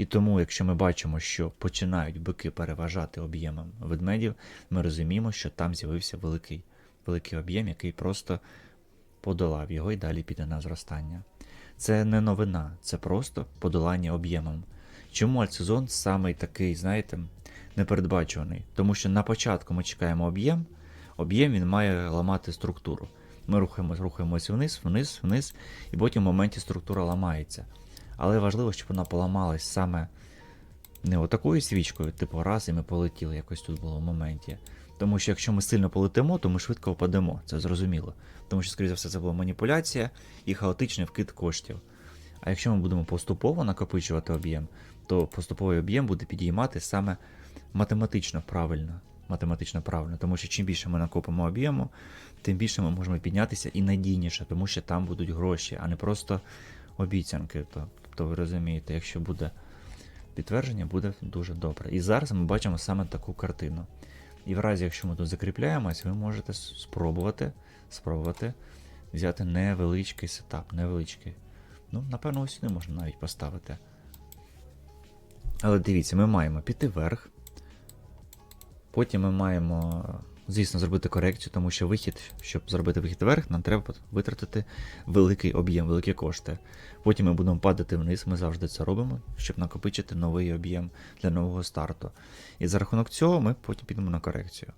І тому, якщо ми бачимо, що починають бики переважати об'ємом ведмедів, ми розуміємо, що там з'явився великий, великий об'єм, який просто подолав його і далі піде на зростання. Це не новина, це просто подолання об'ємом. Чому альтсезон саме такий, знаєте, непередбачуваний? Тому що на початку ми чекаємо об'єм, об'єм він має ламати структуру. Ми рухаємось, рухаємось вниз, вниз, вниз, і потім в моменті структура ламається. Але важливо, щоб вона поламалась саме не отакою свічкою, типу раз, і ми полетіли, якось тут було в моменті. Тому що якщо ми сильно полетимо, то ми швидко впадемо, це зрозуміло. Тому що, скоріше за все, це була маніпуляція і хаотичний вкид коштів. А якщо ми будемо поступово накопичувати об'єм, то поступовий об'єм буде підіймати саме математично правильно. Математично правильно, тому що чим більше ми накопимо об'єму, тим більше ми можемо піднятися і надійніше, тому що там будуть гроші, а не просто обіцянки. То- ви розумієте, якщо буде підтвердження, буде дуже добре. І зараз ми бачимо саме таку картину. І в разі, якщо ми тут закріпляємось, ви можете спробувати, спробувати взяти невеличкий сетап, невеличкий. Ну, напевно, ось сюди можна навіть поставити. Але дивіться, ми маємо піти вверх. Потім ми маємо, звісно, зробити корекцію, тому що вихід, щоб зробити вихід вверх, нам треба витратити великий об'єм, великі кошти. Потім ми будемо падати вниз, ми завжди це робимо, щоб накопичити новий об'єм для нового старту. І за рахунок цього ми потім підемо на корекцію.